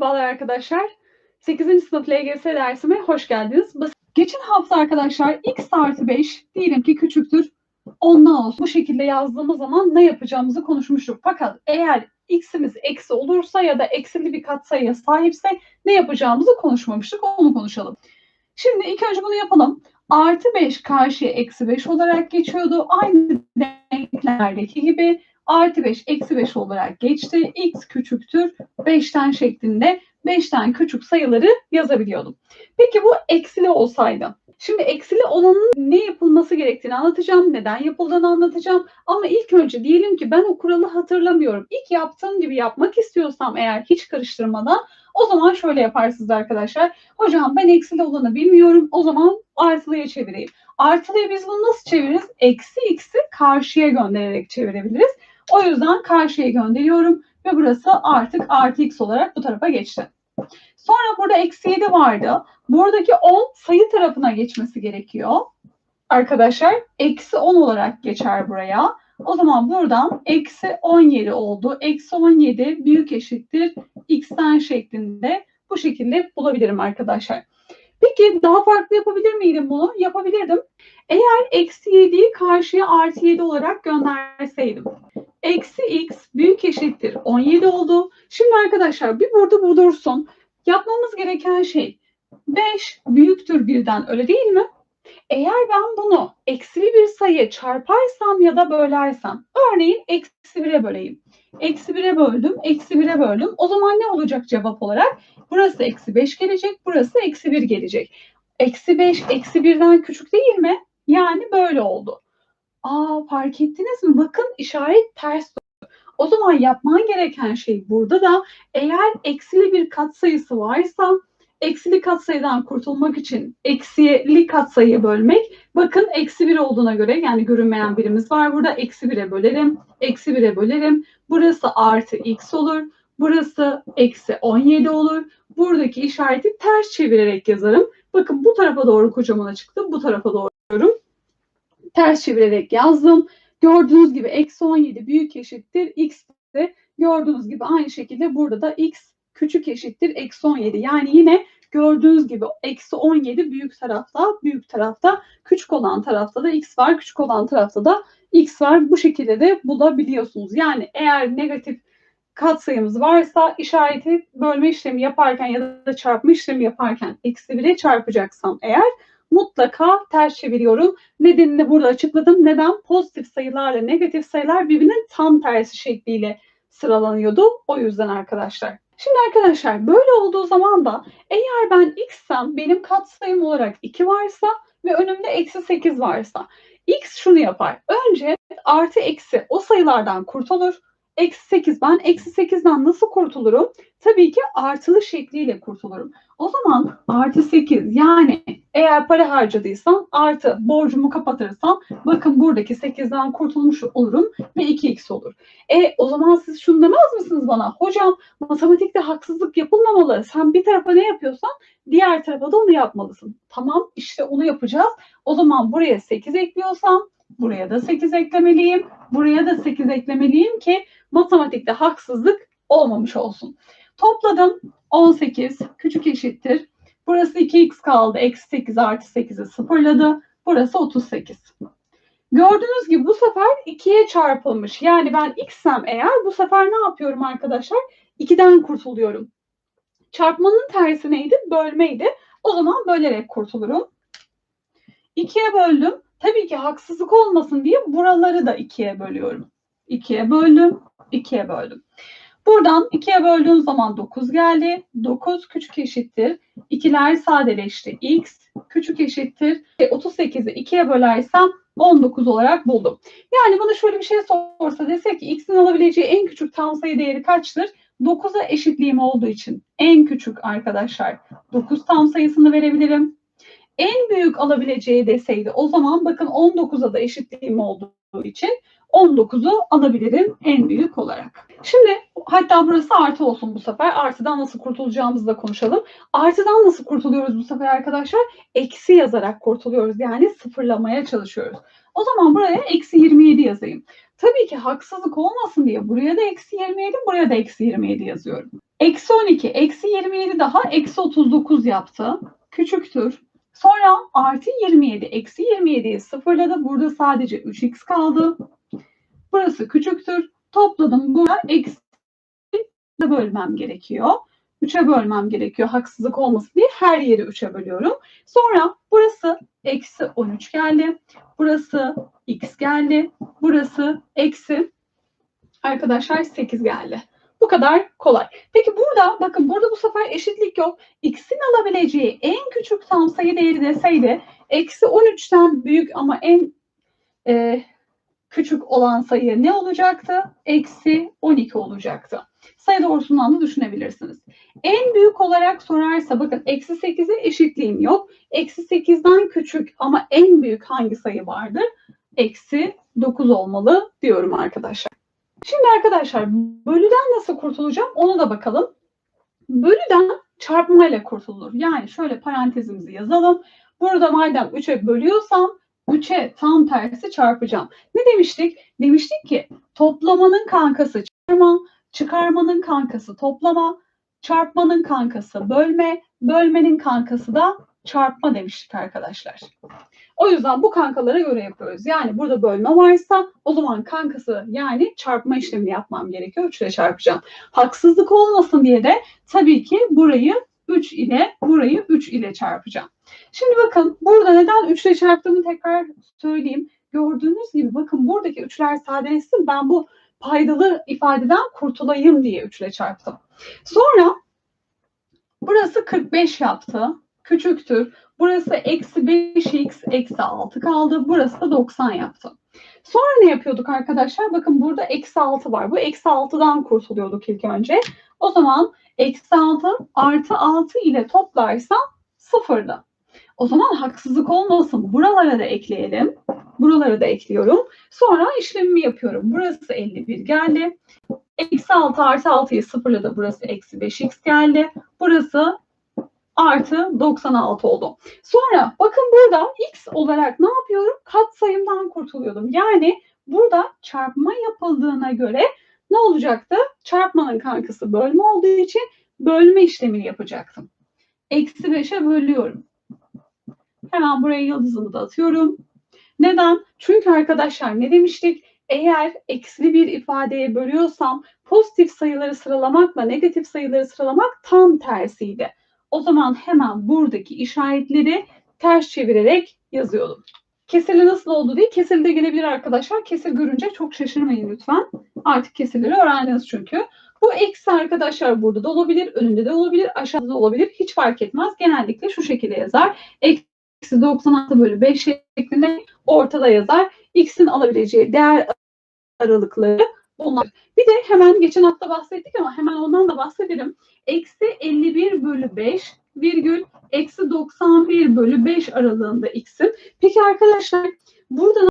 Merhabalar arkadaşlar. 8. sınıf LGS dersime hoş geldiniz. Geçen hafta arkadaşlar x artı 5 diyelim ki küçüktür 10'dan olsun. Bu şekilde yazdığımız zaman ne yapacağımızı konuşmuştuk. Fakat eğer x'imiz eksi olursa ya da eksili bir katsayıya sahipse ne yapacağımızı konuşmamıştık. Onu konuşalım. Şimdi ilk önce bunu yapalım. Artı 5 karşıya eksi 5 olarak geçiyordu. Aynı denklerdeki gibi artı 5 eksi 5 olarak geçti. x küçüktür 5'ten şeklinde 5'ten küçük sayıları yazabiliyordum. Peki bu eksili olsaydı? Şimdi eksili olanın ne yapılması gerektiğini anlatacağım, neden yapıldığını anlatacağım. Ama ilk önce diyelim ki ben o kuralı hatırlamıyorum. İlk yaptığım gibi yapmak istiyorsam eğer hiç karıştırmadan o zaman şöyle yaparsınız arkadaşlar. Hocam ben eksili olanı bilmiyorum. O zaman artılıya çevireyim. Artılıya biz bunu nasıl çeviririz? Eksi x'i karşıya göndererek çevirebiliriz. O yüzden karşıya gönderiyorum ve burası artık artı x olarak bu tarafa geçti. Sonra burada eksi 7 vardı. Buradaki 10 sayı tarafına geçmesi gerekiyor. Arkadaşlar eksi 10 olarak geçer buraya. O zaman buradan eksi 17 oldu. Eksi 17 büyük eşittir x'ten şeklinde bu şekilde bulabilirim arkadaşlar. Peki daha farklı yapabilir miydim bunu? Yapabilirdim. Eğer eksi 7'yi karşıya artı 7 olarak gönderseydim. Eksi x büyük eşittir 17 oldu. Şimdi arkadaşlar bir burada bu dursun. Yapmamız gereken şey 5 büyüktür birden öyle değil mi? Eğer ben bunu eksili bir sayıya çarparsam ya da bölersem, örneğin eksi 1'e böleyim. Eksi 1'e böldüm, eksi 1'e böldüm. O zaman ne olacak cevap olarak? Burası eksi 5 gelecek, burası eksi 1 gelecek. Eksi 5, eksi 1'den küçük değil mi? Yani böyle oldu. Aa fark ettiniz mi? Bakın işaret ters. O zaman yapman gereken şey burada da eğer eksili bir katsayısı varsa eksili katsayıdan kurtulmak için eksili katsayıyı bölmek. Bakın eksi 1 olduğuna göre yani görünmeyen birimiz var burada. Eksi 1'e bölerim. Eksi 1'e bölerim. Burası artı x olur. Burası eksi 17 olur. Buradaki işareti ters çevirerek yazarım. Bakın bu tarafa doğru kocaman çıktı. Bu tarafa doğru. Ters çevirerek yazdım. Gördüğünüz gibi eksi 17 büyük eşittir x de gördüğünüz gibi aynı şekilde burada da x küçük eşittir eksi 17. Yani yine gördüğünüz gibi eksi 17 büyük tarafta, büyük tarafta, küçük olan tarafta da x var, küçük olan tarafta da x var. Bu şekilde de bulabiliyorsunuz. Yani eğer negatif katsayımız varsa işareti bölme işlemi yaparken ya da çarpma işlemi yaparken eksi 1'e çarpacaksam eğer mutlaka ters çeviriyorum. Nedenini burada açıkladım. Neden? Pozitif sayılarla negatif sayılar birbirinin tam tersi şekliyle sıralanıyordu. O yüzden arkadaşlar. Şimdi arkadaşlar böyle olduğu zaman da eğer ben x'sem benim katsayım olarak 2 varsa ve önümde eksi 8 varsa x şunu yapar. Önce artı eksi o sayılardan kurtulur. Eksi 8 ben eksi 8'den nasıl kurtulurum? Tabii ki artılı şekliyle kurtulurum. O zaman artı 8 yani eğer para harcadıysam artı borcumu kapatırsam bakın buradaki 8'den kurtulmuş olurum ve 2x olur. E o zaman siz şunu demez misiniz bana? Hocam matematikte haksızlık yapılmamalı. Sen bir tarafa ne yapıyorsan diğer tarafa da onu yapmalısın. Tamam işte onu yapacağız. O zaman buraya 8 ekliyorsam buraya da 8 eklemeliyim. Buraya da 8 eklemeliyim ki matematikte haksızlık olmamış olsun. Topladım 18 küçük eşittir. Burası 2x kaldı. Eksi 8 artı 8'i sıfırladı. Burası 38. Gördüğünüz gibi bu sefer 2'ye çarpılmış. Yani ben x'sem eğer bu sefer ne yapıyorum arkadaşlar? 2'den kurtuluyorum. Çarpmanın tersi neydi? Bölmeydi. O zaman bölerek kurtulurum. 2'ye böldüm. Tabii ki haksızlık olmasın diye buraları da 2'ye bölüyorum. 2'ye böldüm, 2'ye böldüm. Buradan 2'ye böldüğüm zaman 9 geldi. 9 küçük eşittir. İkiler sadeleşti. X küçük eşittir. 38'i 2'ye bölersem 19 olarak buldum. Yani bana şöyle bir şey sorsa desek ki x'in alabileceği en küçük tam sayı değeri kaçtır? 9'a eşitliğim olduğu için en küçük arkadaşlar 9 tam sayısını verebilirim. En büyük alabileceği deseydi o zaman bakın 19'a da eşitliğim olduğu için 19'u alabilirim en büyük olarak. Şimdi hatta burası artı olsun bu sefer. Artıdan nasıl kurtulacağımızı da konuşalım. Artıdan nasıl kurtuluyoruz bu sefer arkadaşlar? Eksi yazarak kurtuluyoruz. Yani sıfırlamaya çalışıyoruz. O zaman buraya eksi 27 yazayım. Tabii ki haksızlık olmasın diye buraya da eksi 27, buraya da eksi 27 yazıyorum. Eksi 12, eksi 27 daha eksi 39 yaptı. Küçüktür. Sonra artı 27, eksi 27'yi sıfırladı. Burada sadece 3x kaldı. Burası küçüktür. Topladım. Burada eksi bölmem gerekiyor. 3'e bölmem gerekiyor haksızlık olmasın diye her yeri 3'e bölüyorum. Sonra burası eksi 13 geldi. Burası x geldi. Burası eksi arkadaşlar 8 geldi. Bu kadar kolay. Peki burada bakın burada bu sefer eşitlik yok. X'in alabileceği en küçük tam sayı değeri deseydi eksi 13'ten büyük ama en e, küçük olan sayı ne olacaktı? Eksi 12 olacaktı. Sayı doğrusundan da düşünebilirsiniz. En büyük olarak sorarsa bakın eksi 8'e eşitliğim yok. Eksi 8'den küçük ama en büyük hangi sayı vardır? Eksi 9 olmalı diyorum arkadaşlar. Şimdi arkadaşlar bölüden nasıl kurtulacağım onu da bakalım. Bölüden çarpmayla kurtulur. Yani şöyle parantezimizi yazalım. Burada madem 3'e bölüyorsam 3'e tam tersi çarpacağım. Ne demiştik? Demiştik ki toplamanın kankası çıkarma, çıkarmanın kankası toplama, çarpmanın kankası bölme, bölmenin kankası da çarpma demiştik arkadaşlar. O yüzden bu kankalara göre yapıyoruz. Yani burada bölme varsa o zaman kankası yani çarpma işlemini yapmam gerekiyor. 3 ile çarpacağım. Haksızlık olmasın diye de tabii ki burayı 3 ile burayı 3 ile çarpacağım. Şimdi bakın burada neden 3 ile çarptığımı tekrar söyleyeyim. Gördüğünüz gibi bakın buradaki 3'ler sadeleşsin. Ben bu paydalı ifadeden kurtulayım diye 3 ile çarptım. Sonra burası 45 yaptı. Küçüktür. Burası eksi 5x eksi 6 kaldı. Burası da 90 yaptı. Sonra ne yapıyorduk arkadaşlar? Bakın burada eksi 6 var. Bu eksi 6'dan kurtuluyorduk ilk önce. O zaman eksi 6 artı 6 ile toplarsam sıfırda. O zaman haksızlık olmasın. Buralara da ekleyelim. Buralara da ekliyorum. Sonra işlemimi yapıyorum. Burası 51 geldi. Eksi 6 artı 6'yı sıfırladı. Burası eksi 5x geldi. Burası artı 96 oldu. Sonra bakın burada x olarak ne yapıyorum? Kat sayımdan kurtuluyordum. Yani burada çarpma yapıldığına göre ne olacaktı? Çarpmanın kankası bölme olduğu için bölme işlemini yapacaktım. Eksi 5'e bölüyorum. Hemen buraya yıldızımı da atıyorum. Neden? Çünkü arkadaşlar ne demiştik? Eğer eksili bir ifadeye bölüyorsam pozitif sayıları sıralamakla negatif sayıları sıralamak tam tersiydi. O zaman hemen buradaki işaretleri ters çevirerek yazıyordum. Kesirli nasıl oldu diye kesirli de gelebilir arkadaşlar. Kesir görünce çok şaşırmayın lütfen. Artık kesirleri öğrendiniz çünkü. Bu eksi arkadaşlar burada da olabilir, önünde de olabilir, aşağıda da olabilir. Hiç fark etmez. Genellikle şu şekilde yazar. Eksi 96 bölü 5 şeklinde ortada yazar. X'in alabileceği değer aralıkları bunlar. Bir de hemen geçen hafta bahsettik ama hemen ondan da bahsedelim. Eksi 51 bölü 5 virgül eksi 91 bölü 5 aralığında x'in. Peki arkadaşlar burada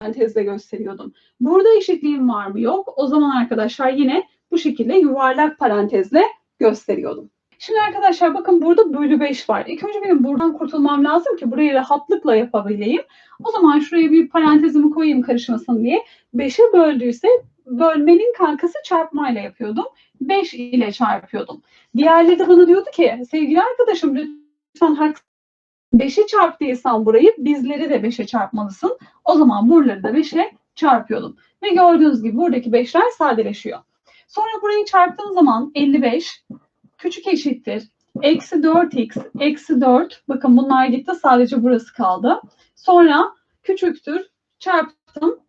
parantezle gösteriyordum. Burada eşitliğim var mı? Yok. O zaman arkadaşlar yine bu şekilde yuvarlak parantezle gösteriyordum. Şimdi arkadaşlar bakın burada bölü 5 var. İlk önce benim buradan kurtulmam lazım ki burayı rahatlıkla yapabileyim. O zaman şuraya bir parantezimi koyayım karışmasın diye. 5'e böldüyse bölmenin kankası çarpmayla yapıyordum. 5 ile çarpıyordum. Diğerleri de bana diyordu ki sevgili arkadaşım lütfen haksız 5'e çarptıysan burayı bizleri de 5'e çarpmalısın. O zaman buraları da 5'e çarpıyordum. Ve gördüğünüz gibi buradaki 5'ler sadeleşiyor. Sonra burayı çarptığım zaman 55 küçük eşittir. Eksi 4x eksi 4. Bakın bunlar gitti sadece burası kaldı. Sonra küçüktür çarptım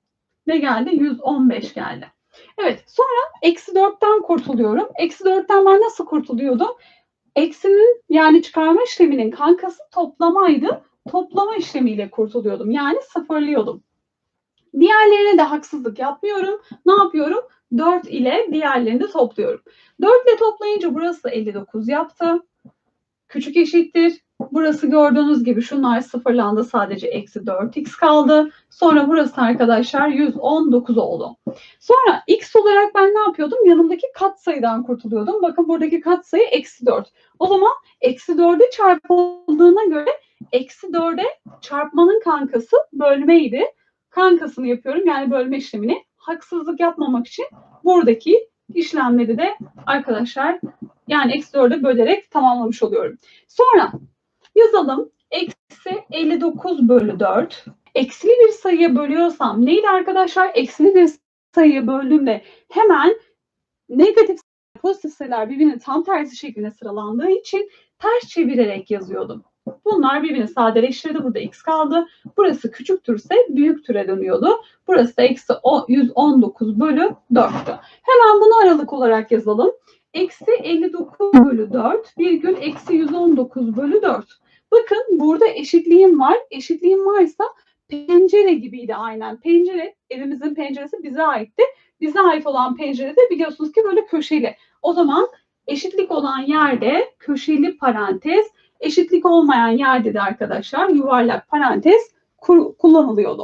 ne geldi? 115 geldi. Evet sonra eksi 4'ten kurtuluyorum. Eksi 4'ten ben nasıl kurtuluyordum? Eksinin yani çıkarma işleminin kankası toplamaydı. Toplama işlemiyle kurtuluyordum. Yani sıfırlıyordum. Diğerlerine de haksızlık yapmıyorum. Ne yapıyorum? 4 ile diğerlerini topluyorum. 4 ile toplayınca burası 59 yaptı. Küçük eşittir. Burası gördüğünüz gibi şunlar sıfırlandı. Sadece eksi 4x kaldı. Sonra burası arkadaşlar 119 oldu. Sonra x olarak ben ne yapıyordum? Yanımdaki kat sayıdan kurtuluyordum. Bakın buradaki kat sayı eksi 4. O zaman eksi 4'e çarpıldığına göre eksi 4'e çarpmanın kankası bölmeydi. Kankasını yapıyorum yani bölme işlemini. Haksızlık yapmamak için buradaki işlemleri de arkadaşlar yani eksi 4'e bölerek tamamlamış oluyorum. Sonra yazalım. Eksi 59 bölü 4. Eksili bir sayıya bölüyorsam neydi arkadaşlar? Eksili bir sayıya böldüğümde hemen negatif pozitif sayılar birbirinin tam tersi şeklinde sıralandığı için ters çevirerek yazıyordum. Bunlar birbirini sadeleştirdi. Burada x kaldı. Burası küçüktürse büyüktüre dönüyordu. Burası da eksi o- 119 bölü 4'tü. Hemen bunu aralık olarak yazalım. Eksi 59 bölü 4 virgül eksi 119 bölü 4. Bakın burada eşitliğim var. Eşitliğim varsa pencere gibiydi aynen. Pencere, evimizin penceresi bize aitti. Bize ait olan pencere de biliyorsunuz ki böyle köşeli. O zaman eşitlik olan yerde köşeli parantez, eşitlik olmayan yerde de arkadaşlar yuvarlak parantez kullanılıyordu.